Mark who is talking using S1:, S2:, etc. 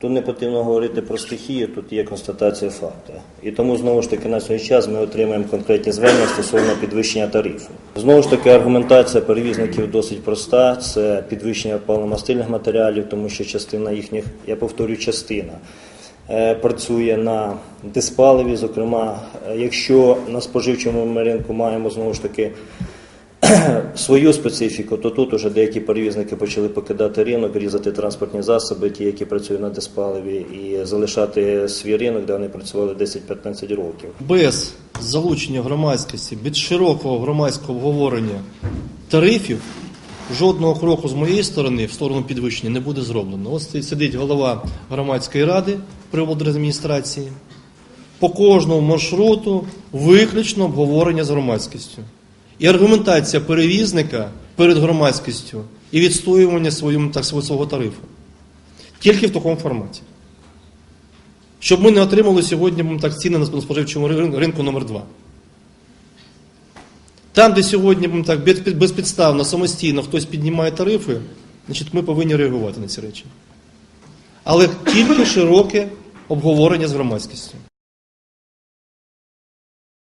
S1: Тут не потрібно говорити про стихію, тут є констатація факту. І тому знову ж таки на сьогодні час ми отримаємо конкретні звернення стосовно підвищення тарифу. Знову ж таки, аргументація перевізників досить проста: це підвищення паливомастильних матеріалів, тому що частина їхніх, я повторюю, частина. е, Працює на диспаливі, зокрема, е, якщо на споживчому ринку маємо знову ж таки свою специфіку, то тут уже деякі перевізники почали покидати ринок, різати транспортні засоби, ті, які працюють на диспаливі, і залишати свій ринок, де вони працювали 10-15 років.
S2: без залучення громадськості, без широкого громадського обговорення тарифів, жодного кроку з моєї сторони в сторону підвищення не буде зроблено. Ось сидить голова громадської ради при облдержадміністрації. По кожному маршруту виключно обговорення з громадськістю. І аргументація перевізника перед громадськістю і відстоювання своєму, так, свого тарифу. Тільки в такому форматі. Щоб ми не отримали сьогодні так, ціни на споживчому ринку номер 2 Там, де сьогодні так, безпідставно, самостійно хтось піднімає тарифи, значить, ми повинні реагувати на ці речі. Але тільки широке обговорення з громадськістю.